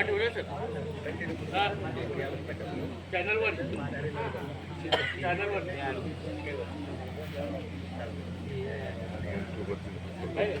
आठवड्याच चॅनलवर चॅनलवर Thank.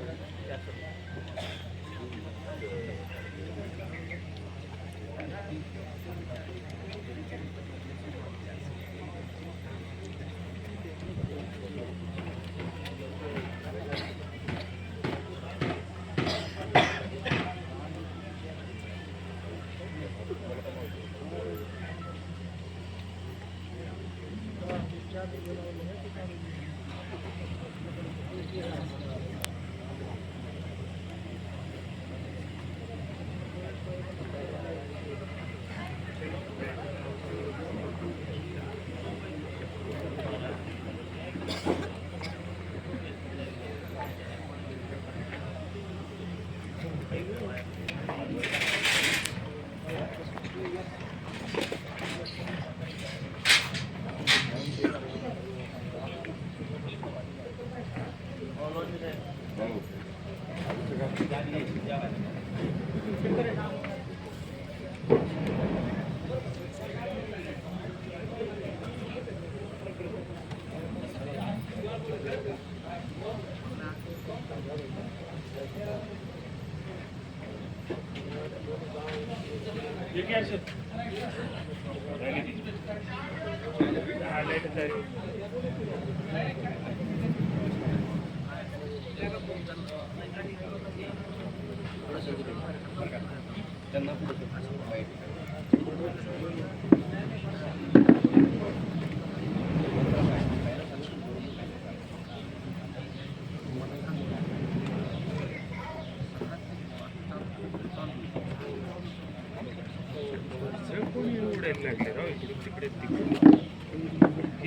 कॅमेरामॅनांना काय You catch it. Yeah, later, later.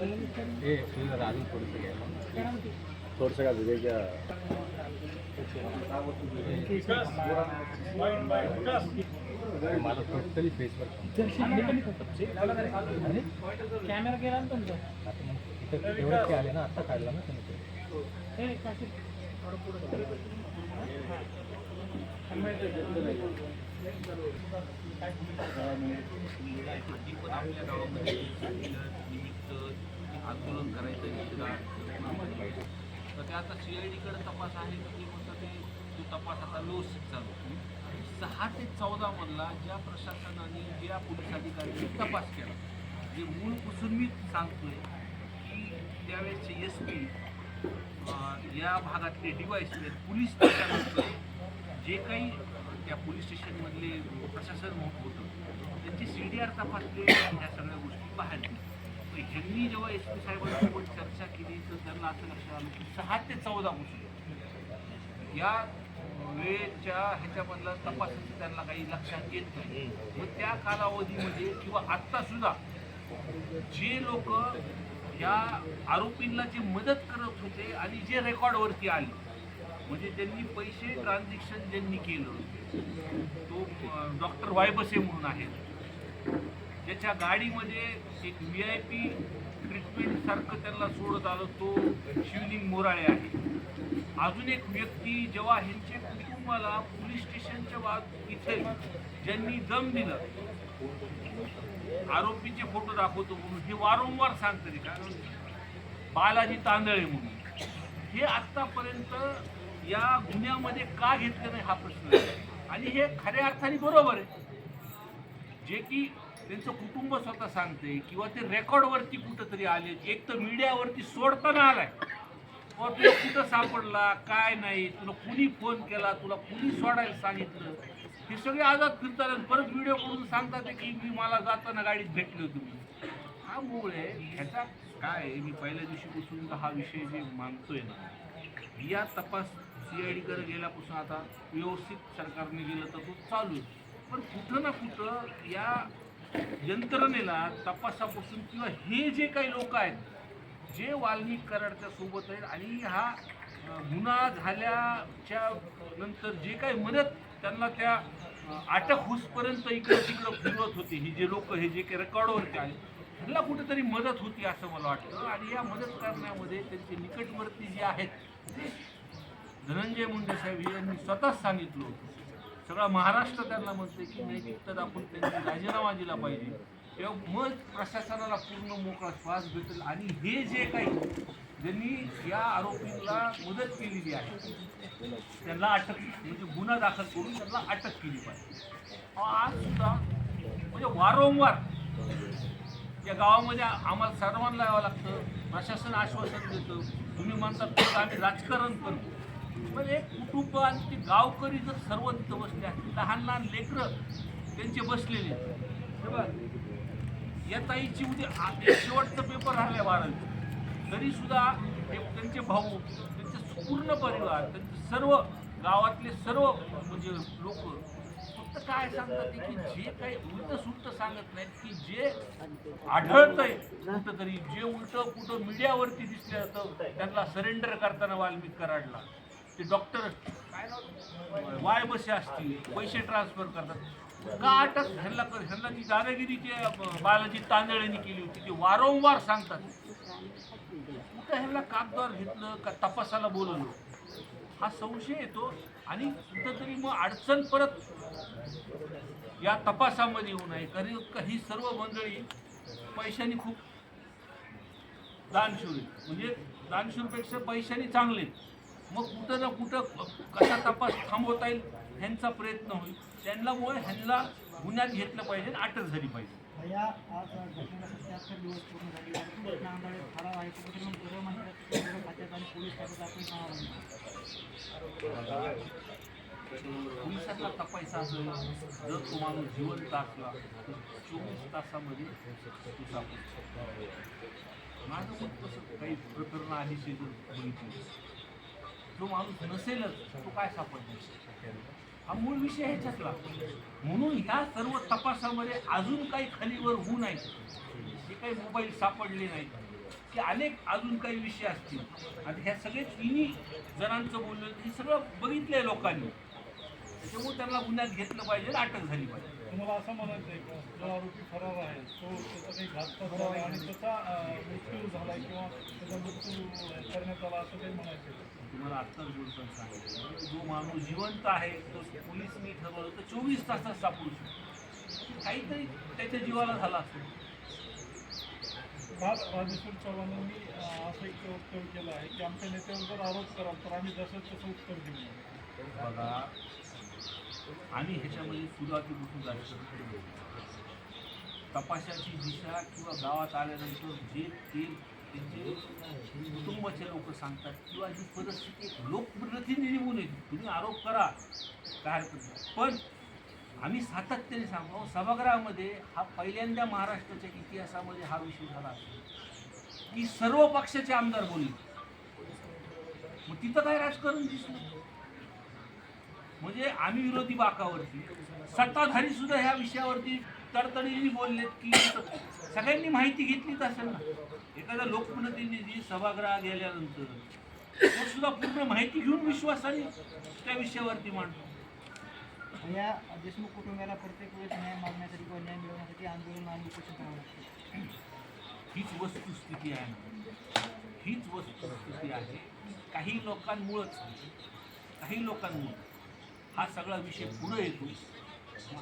आलो थोडंसं का विजयच्या माझं टोटली फेसवर कॅमेरा गेला ना तुमचा एवढेच ते आले ना आता काढला ना तुम्ही ते. हे काकी, थोडं पुढं जा. आधी पण आपल्या गावामध्ये निमित्त आंदोलन करायचं इतका तर ते आता सी आय डीकडे तपास आहे तर ते ते तो तपास आता व्यवस्थित चालू. सहा ते चौदा मधला ज्या प्रशासनाने ज्या पोलीस अधिकाऱ्यांनी तपास केला जे मूळपासून मी सांगतोय की त्यावेळेसचे एस पी या भागातले डिवाईस पोलीस जे काही त्या पोलीस स्टेशनमधले प्रशासन होत- होतं त्यांची सी डी आर तपासले ह्या सगळ्या त्यांनी जेव्हा एस पी साहेबांसोबत चर्चा केली तर त्यांना असं लक्षात आलं की सहा ते चौदा पुस्तक या वेळेच्या ह्याच्यामधला तपासाचं त्यांना काही लक्षात येत नाही. मग त्या कालावधीमध्ये किंवा आत्ता सुद्धा जे लोक या आरोपींना जे मदत करत होते आणि जे रेकॉर्डवरती आले म्हणजे ज्यांनी पैसे ट्रान्झॅक्शन ज्यांनी केलं तो डॉक्टर वायबसे म्हणून आहे. ज्याच्या गाडीमध्ये एक व्ही आय पी ट्रीटमेंटसारखं त्यांना सोडत आलं तो शिवलिंग मोराळे आहे. अजून एक व्यक्ती जेव्हा ह्यांचे कुटुंबाला पोलीस स्टेशनच्या बाजू इथे ज्यांनी दम दिलं आरोपीचे फोटो दाखवतो म्हणून हे वारंवार सांगतं कारण बालाजी तांदळे म्हणून. हे आत्तापर्यंत या गुन्ह्यामध्ये का घेतलं नाही हा प्रश्न आहे. आणि हे खऱ्या अर्थाने बरोबर आहे. जे की त्यांचं कुटुंब स्वतः सांगते किंवा ते रेकॉर्डवरती कुठंतरी आले. एक तर मीडियावरती सोडताना आलाय. व तुला कुठं सापडला? काय नाही? तुला कुणी फोन केला? तुला कुणी सोडायला सांगितलं? हे सगळे आजाद फिरतात आणि परत व्हिडिओ करून सांगतात की मी मला जाताना गाडीत भेटले होते म्हणून. हा मूळ आहे. ह्याचा काय आहे, मी पहिल्या दिवशीपासून हा विषय जे मानतोय ना या तपास सी आय डीकडे गेल्यापासून आता व्यवस्थित सरकारने गेलं तर तो चालू आहे. पण कुठं ना कुठं या यंत्रणेला तपासापासून किंवा हे जे काही लोक आहेत जे वाल्मिक कराडच्या सोबत आहेत आणि हा गुन्हा झाल्याच्यानंतर जे काही मदत त्यांना त्या अटक होसपर्यंत इकडं तिकडं फिरवत होते हे जे लोक हे जे काही रेकॉर्डवरती आले त्यांना कुठेतरी मदत होती असं मला वाटतं. आणि या मदत करण्यामध्ये त्यांचे निकटवर्ती जे आहेत धनंजय मुंडे साहेब यांनी स्वतःच सांगितलं होतं. सगळा महाराष्ट्र त्यांना म्हणते की नैतिकता दाखवून त्यांनी राजीनामा दिला पाहिजे. तेव्हा मग प्रशासनाला पूर्ण मोकळा श्वास भेटेल आणि हे जे काही ज्यांनी या आरोपींना मदत केलेली आहे त्यांना अटक म्हणजे गुन्हा दाखल करून त्यांना अटक केली पाहिजे. आज सुद्धा म्हणजे वारंवार या गावामध्ये आम्हाला सर्वांना यावं लागतं. प्रशासन आश्वासन देतं. तुम्ही म्हणतात तसं आम्ही राजकारण करतो. म्हणजे पण एक कुटुंब आणि ते गावकरी जर सर्व तिथं बसले असतील लहान लहान लेकरं त्यांचे बसलेले आहेत. हे या ताईची उद्या शेवटचा पेपर राहिला बारावी तरी सुद्धा त्यांचे भाऊ त्यांचे पूर्ण परिवार त्यांचे सर्व गावातले सर्व म्हणजे लोक फक्त काय सांगतात की जे काही उलट सुलट सांगत नाहीत की जे आढळतंय कुठंतरी जे उलट कुठं मीडियावरती दिसलं जातं त्यांना सरेंडर करताना वाल्मिक कराडला ते डॉक्टर काय वाय बसे असतील पैसे ट्रान्सफर करतात. का अटक ह्यांना कर ह्यांना ती दादागिरी ते बालाजी तांदळेंनी केली होती ते वारंवार सांगतात. कुठं ह्यांना कागदावर घेतलं का तपासाला बोलवलं? हा संशय येतो आणि कुठंतरी मग अडचण परत या तपासामध्ये येऊ नये कारण का ही सर्व मंडळी पैशाने खूप दानशूर म्हणजे दानशूरपेक्षा पैशाने चांगले आहेत. मग कुठं ना कुठं कसा तपास थांबवता येईल ह्यांचा प्रयत्न होईल. त्यांना मुळे ह्यांना गुन्ह्यात घेतलं पाहिजे आणि अटक झाली पाहिजे. भैया आज घटनेला सत्याहत्तर दिवस पूर्ण झाले. आहे. नांदाडे ठराव आहे. कुठेतरी मग गृह मंत्र्याचं गृह खात्यात आणि पोलीस खात्यात आपण नाव आहे. पोलिसांना तपायचा असेल जर तो माणूस जिवंत असला तर चोवीस तासामध्ये तो माझं तसं काही प्रकरणं आधी जर बघितली जो माणूस नसेलच तो काय सापडणार? हा मूळ विषय ह्याच्यातला म्हणून ह्या सर्व तपासामध्ये अजून काही खालीवर होऊ नये. जे काही मोबाईल सापडले नाहीत की अनेक अजून काही विषय असतील. आणि ह्या सगळे तिन्ही जणांचं बोलणं हे सगळं बघितलंय लोकांनी. त्याच्यामुळे त्यांना गुन्ह्यात घेतलं पाहिजे अटक झाली पाहिजे. तुम्हाला असं म्हणायचं आहे का? जो आरोपी फरार आहे तो त्याचा काही घातपात झाला आणि त्याचा मृत्यू झाला किंवा त्याचा मृत्यू करण्यात आला असं काही म्हणायचं आहे? तुम्हाला आत्ताच बोलताना सांगितलं. जो माणूस जिवंत आहे तो पोलिसनी ठरवलं तर चोवीस तासात सापडू शकतो. काहीतरी त्याच्या जीवाला झाला असेल काल राजेश्वर चव्हाणांनी असं एक वक्तव्य केलं आहे की आमच्या नेत्यावर जर आरोप कराल तर आम्ही जसं तसं उत्तर देऊ. बघा आम्ही ह्याच्यामध्ये सुरुवातीपासून जायचं तपासाची दिशा किंवा गावात आल्यानंतर जे ते त्यांचे कुटुंबाचे लोक सांगतात किंवा ही परिस्थिती एक लोकप्रतिनिधी म्हणून तुम्ही आरोप करा. काय हरकत नाही. पण आम्ही सातत्याने सांगतो सभागृहामध्ये हा पहिल्यांदा महाराष्ट्राच्या इतिहासामध्ये हा विषय झाला की सर्व पक्षाचे आमदार बोलले. मग तिथं काय राजकारण दिसलं? म्हणजे आम्ही विरोधी बाकावरती सत्ताधारी सुद्धा ह्या विषयावरती तडतडीने बोललेत की सगळ्यांनी माहिती घेतलीच असेल ना. एखादा लोकप्रतिनिधी सभागृहात गेल्यानंतर तो सुद्धा पूर्ण माहिती घेऊन विश्वासाने त्या विषयावरती मांडतो. या देशमुख कुटुंबाला प्रत्येक वेळेस न्याय मागण्यासाठी किंवा न्याय मिळवण्यासाठी आंदोलन आणि उपोषण करावं लागतं. हीच वस्तुस्थिती आहे हीच वस्तुस्थिती आहे. काही लोकांमुळंच काही लोकांमुळं. हा सगळा विषय पुढे येतो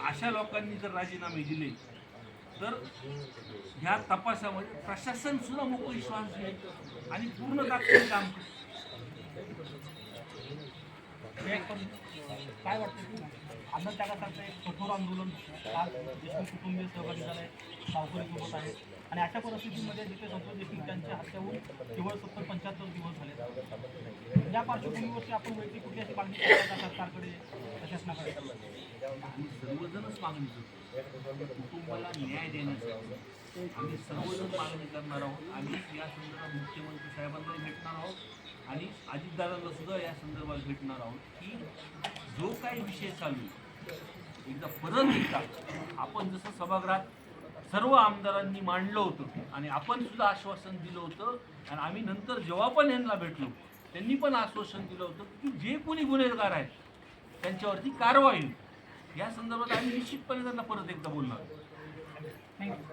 अशा लोकांनी जर राजीनामे दिले तर ह्या तपासामध्ये प्रशासन सुद्धा मोकळी विश्वास घेईल आणि पूर्ण ताकदीने काम करेल. पण काय वाटतं तुम्हाला? अन्नत्यागासारखं एक कठोर आंदोलन आज देशमुख कुटुंबीय सहभागी झालं आहे सावकरी सोबत आहे आणि अशा परिस्थितीमध्ये जिथे संतोष देशमुख त्यांच्या हत्या होऊन केवळ सत्तर पंच्याहत्तर दिवस झाले. या पार्श्वभूमीवरती आपण वैयक्तिक कुठली अशी मागणी करता सरकारकडे प्रशासनाकडे? आम्ही सर्वजणच मागणी करतो. कुटुंबाला न्याय देण्यासाठी आम्ही सर्वजण मागणी करणार आहोत आम्ही या संदर्भात मुख्यमंत्री साहेबांनाही भेटणार आहोत आणि अजितदादांना सुद्धा या संदर्भात भेटणार आहोत की जो काही विषय चालू आहे एकदा परत एकदा आपण जसं सभागृहात सर्व आमदारांनी मांडलं होतं आणि आपण सुद्धा आश्वासन दिलं होतं आणि आम्ही नंतर जेव्हा पण यांना भेटलो त्यांनी पण आश्वासन दिलं होतं की जे कोणी गुन्हेगार आहेत त्यांच्यावरती कारवाई होईल. या संदर्भात आम्ही निश्चितपणे त्यांना परत एकदा बोलणार. थँक्यू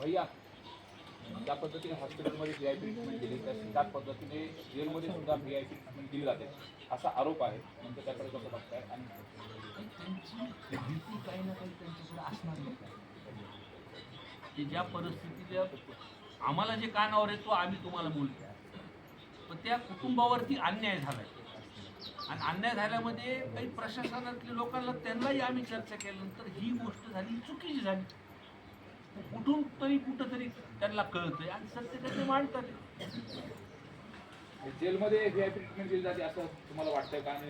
भैया. ज्या पद्धतीने हॉस्पिटलमध्ये व्ही आय पी ट्रीटमेंट दिली त्या त्याच पद्धतीने जेलमध्ये सुद्धा व्ही आय पी ट्रीटमेंट दिली जाते असा आरोप आहे. म्हणजे त्याकडे कसं बघताय? आणि त्यांची भीती काही ना काही त्यांच्याकडे असणार नाही. ते ज्या परिस्थितीच्या आम्हाला जे कानावर येतो आम्ही तुम्हाला बोलतो पण त्या कुटुंबावरती अन्याय झालाय. आणि अन्याय झाल्यामध्ये काही प्रशासनातल्या लोकांना त्यांनाही आम्ही चर्चा केल्यानंतर ही गोष्ट झाली चुकीची झाली. कुठून तरी कुठंतरी त्यांना कळतंय आणि सत्य त्याचे मांडतात. जेलमध्ये ट्रीटमेंट दिली जाते असं तुम्हाला वाटतंय का? आणि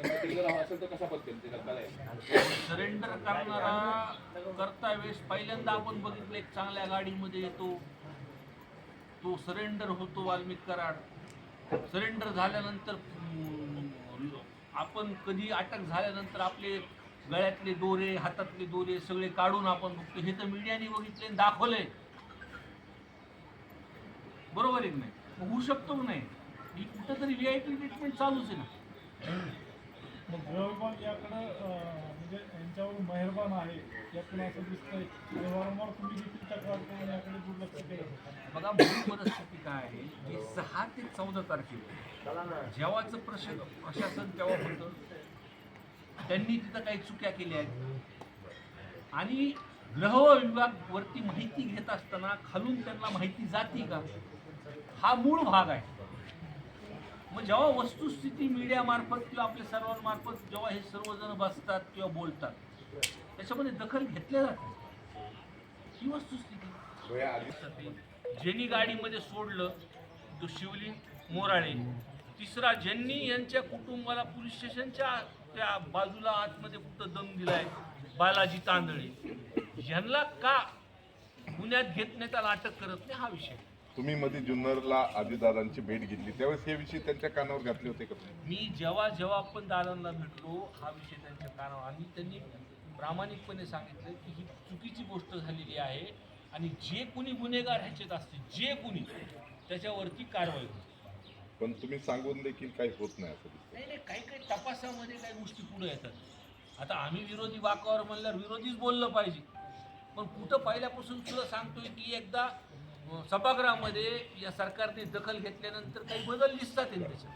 असेल तर ते सरेंडर करणारा करता वेळेस पहिल्यांदा आपण बघितलं एक चांगल्या गाडीमध्ये येतो. तो सरेंडर होतो वाल्मिक कराड. सरेंडर झाल्यानंतर आपण कधी अटक झाल्यानंतर आपले गळ्यातले दोरे हातातले दोरे सगळे काढून आपण बघतो हे तर मीडियाने बघितले आणि दाखवलंय बरोबर आहे की नाही? मग होऊ शकतो नाही? ही कुठंतरी व्ही आय पी ट्रीटमेंट चालूच आहे ना. मग गृहविभाग याकडं म्हणजे यांच्यावर मेहरबान आहे. यातून असं दिसतंय. आणि वारंवार तुम्ही देखील तक्रार करून याकडे दुर्लक्ष केलं. बघा मूळ परिस्थिती काय आहे? की सहा ते चौदा तारखेला जेव्हाचं प्रश प्रशासन तेव्हा होतं त्यांनी तिथं काही चुक्या केल्या आहेत. आणि गृह विभाग वरती माहिती घेत असताना खालून त्यांना माहिती जाती का? हा मूळ भाग आहे. मग जेव्हा वस्तुस्थिती मीडियामार्फत किंवा आपल्या सर्वांमार्फत जेव्हा हे सर्वजण बसतात किंवा बोलतात त्याच्यामध्ये दखल घेतल्या जाते. ही वस्तुस्थिती. ज्यांनी गाडीमध्ये सोडलं तो शिवलिंग मोराळे. तिसरा ज्यांनी यांच्या कुटुंबाला पोलीस स्टेशनच्या त्या बाजूला आतमध्ये कुठं दम दिलाय बालाजी तांदळे. यांना का पुण्यात घेतण्यात आला अटक करत नाही? हा विषय. तुम्ही मध्ये जुन्नरला आदिदादांची भेट घेतली. त्यावेळेस हे विषय त्यांच्या कानावर घातले होते का मी जेव्हा जेव्हा आपण दादांना भेटलो हा विषय त्यांच्या कानावर आणि त्यांनी प्रामाणिकपणे सांगितलं की ही चुकीची गोष्ट झालेली आहे आणि जे कोणी गुन्हेगार ह्याच्यात असतील जे कोणी त्याच्यावरती कारवाई होईल. पण तुम्ही सांगून देखील काही होत नाही असं दिसतं. नाही नाही काही काही तपासामध्ये काही गोष्टी पुढे येतात. आता आम्ही विरोधी वाकावर म्हणल्यावर विरोधीच बोललं पाहिजे. पण कुठं पहिल्यापासून तुला सांगतोय की एकदा सभागृहामध्ये या सरकारने दखल घेतल्यानंतर काही बदल दिसतात त्याच्यात.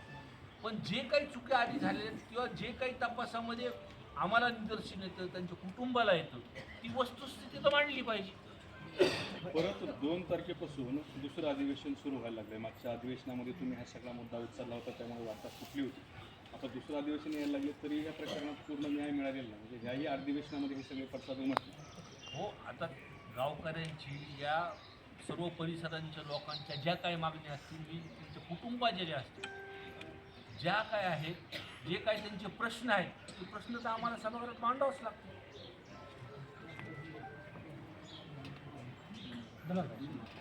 पण जे काही चुक्या आधी झालेल्या आहेत किंवा जे काही तपासामध्ये आम्हाला निदर्शन येतं त्यांच्या कुटुंबाला येतं ती वस्तुस्थिती तर मांडली पाहिजे. परत दोन तारखेपासून दुसरं अधिवेशन सुरू व्हायला लागलंय. मागच्या अधिवेशनामध्ये तुम्ही हा सगळा मुद्दा उचलला होता त्यामुळे वार्ता सुटली होती. आता दुसरं अधिवेशन यायला लागले तरी या प्रकरणात पूर्ण न्याय मिळालेला नाही. म्हणजे ह्याही अधिवेशनामध्ये हे सगळे पडसाद उमटले. हो आता गावकऱ्यांची या सर्व परिसरांच्या लोकांच्या ज्या काही मागण्या असतील मी त्यांच्या कुटुंबाच्या ज्या असतील ज्या काय आहेत जे काही त्यांचे प्रश्न आहेत ते प्रश्न तर आम्हाला सभागृहात मांडावंच लागतो ধন্যবাদ।